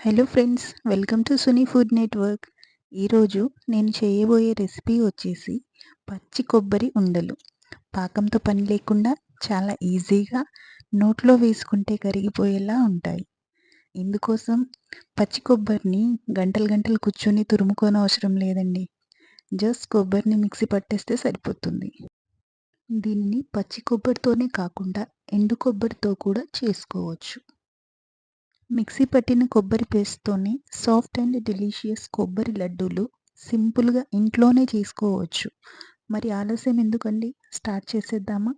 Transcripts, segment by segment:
Hello friends welcome to Suni food network ఈరోజు నేను చేయబోయే రెసిపీ వచ్చేసి పచ్చి కొబ్బరి ఉండలు. పాకంతో పని లేకుండా చాలా ఈజీగా నోట్లో వేసుకుంటే కరిగిపోయేలా ఉంటాయి. ఇందుకోసం పచ్చి కొబ్బరిని గంటలు గంటలు కూర్చొని తురుముకోని అవసరం లేదండి. జస్ట్ కొబ్బరిని మిక్సీ పట్టేస్తే సరిపోతుంది. దీనిని పచ్చి కొబ్బరితోనే కాకుండా ఎండు కొబ్బరితో కూడా చేసుకోవచ్చు. మిక్సీ పట్టిన కొబ్బరి పేస్ట్తోనే సాఫ్ట్ అండ్ డెలీషియస్ కొబ్బరి లడ్డూలు సింపుల్గా ఇంట్లోనే చేసుకోవచ్చు. మరి ఆలస్యం ఎందుకండి? స్టార్ట్ చేసేద్దామా?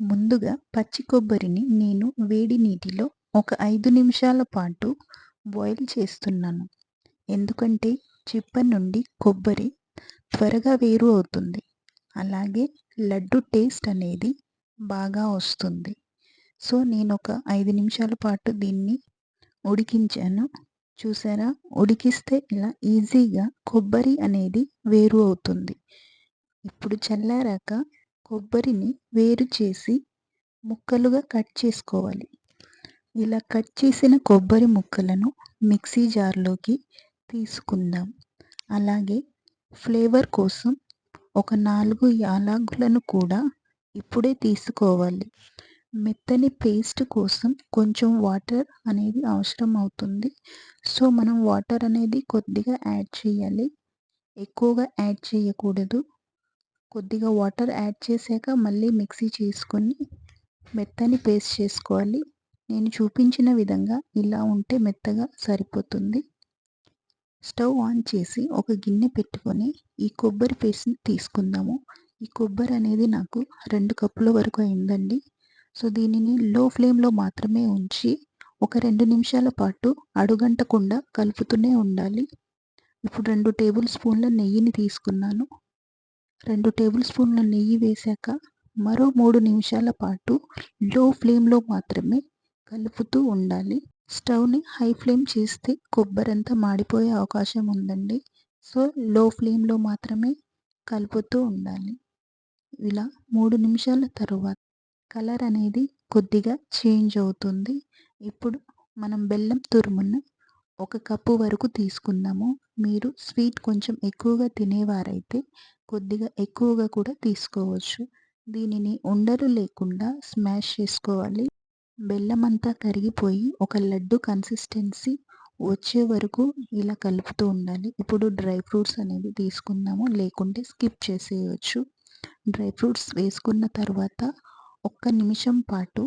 ముందుగా పచ్చి కొబ్బరిని నేను వేడి నీటిలో ఒక ఐదు నిమిషాల పాటు బాయిల్ చేస్తున్నాను. ఎందుకంటే చిప్ప నుండి కొబ్బరి త్వరగా వేరు అవుతుంది. అలాగే లడ్డు టేస్ట్ అనేది బాగా వస్తుంది. సో నేను ఒక ఐదు నిమిషాల పాటు దీన్ని ఉడికించాను. చూసారా? ఉడికిస్తే ఇలా ఈజీగా కొబ్బరి అనేది వేరు అవుతుంది. ఇప్పుడు చల్లారాక కొబ్బరిని వేరు చేసి ముక్కలుగా కట్ చేసుకోవాలి. ఇలా కట్ చేసిన కొబ్బరి ముక్కలను మిక్సీ జార్లోకి తీసుకుందాం. అలాగే ఫ్లేవర్ కోసం ఒక నాలుగు యాలకులను కూడా ఇప్పుడే తీసుకోవాలి. మెత్తని పేస్ట్ కోసం కొంచెం వాటర్ అనేది అవసరం అవుతుంది. సో మనం వాటర్ అనేది కొద్దిగా యాడ్ చేయాలి. ఎక్కువగా యాడ్ చేయకూడదు. కొద్దిగా వాటర్ యాడ్ చేశాక మళ్ళీ మిక్సీ చేసుకొని మెత్తని పేస్ట్ చేసుకోవాలి. నేను చూపించిన విధంగా ఇలా ఉంటే మెత్తగా సరిపోతుంది. స్టవ్ ఆన్ చేసి ఒక గిన్నె పెట్టుకొని ఈ కొబ్బరి పేస్ట్ని తీసుకుందాము. ఈ కొబ్బరి అనేది నాకు రెండు కప్పుల వరకు అయిందండి. సో దీనిని లో ఫ్లేమ్లో మాత్రమే ఉంచి ఒక రెండు నిమిషాల పాటు అడుగంటకుండా కలుపుతూనే ఉండాలి. ఇప్పుడు రెండు టేబుల్ స్పూన్ల నెయ్యిని తీసుకున్నాను. రెండు టేబుల్ స్పూన్ల నెయ్యి వేశాక మరో మూడు నిమిషాల పాటు లో ఫ్లేమ్లో మాత్రమే కలుపుతూ ఉండాలి. స్టవ్ని హై ఫ్లేమ్ చేస్తే కొబ్బరంతా మాడిపోయే అవకాశం ఉందండి. సో లో ఫ్లేమ్లో మాత్రమే కలుపుతూ ఉండాలి. ఇలా మూడు నిమిషాల తరువాత కలర్ అనేది కొద్దిగా చేంజ్ అవుతుంది. ఇప్పుడు మనం బెల్లం తురుమును ఒక కప్పు వరకు తీసుకుందాము. మీరు స్వీట్ కొంచెం ఎక్కువగా తినేవారైతే కొద్దిగా ఎక్కువగా కూడా తీసుకోవచ్చు. దీనిని ఉండలు లేకుండా స్మాష్ చేసుకోవాలి. బెల్లం అంతా కరిగిపోయి ఒక లడ్డు కన్సిస్టెన్సీ వచ్చే వరకు ఇలా కలుపుతూ ఉండాలి. ఇప్పుడు డ్రై ఫ్రూట్స్ అనేవి తీసుకుందాము. లేకుంటే స్కిప్ చేసేయచ్చు. డ్రై ఫ్రూట్స్ వేసుకున్న తర్వాత ఒక్క నిమిషం పాటు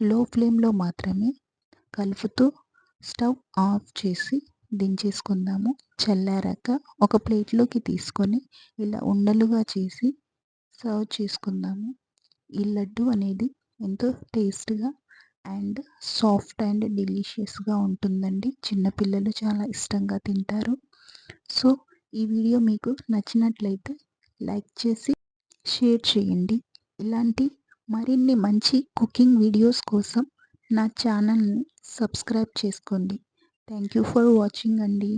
లో ఫ్లేమ్లో మాత్రమే కలుపుతూ స్టవ్ ఆఫ్ చేసి దించేసుకుందాము. చల్లారాక ఒక ప్లేట్లోకి తీసుకొని ఇలా ఉండలుగా చేసి సర్వ్ చేసుకుందాము. ఈ లడ్డు అనేది ఎంతో టేస్ట్గా అండ్ సాఫ్ట్ అండ్ డెలిషియస్గా ఉంటుందండి. చిన్నపిల్లలు చాలా ఇష్టంగా తింటారు. సో ఈ వీడియో మీకు నచ్చినట్లయితే లైక్ చేసి షేర్ చేయండి. ఇలాంటి మరిన్ని మంచి కుకింగ్ వీడియోస్ కోసం నా ఛానల్ని సబ్స్క్రైబ్ చేసుకోండి. థ్యాంక్ యూ ఫర్ వాచింగ్ అండి.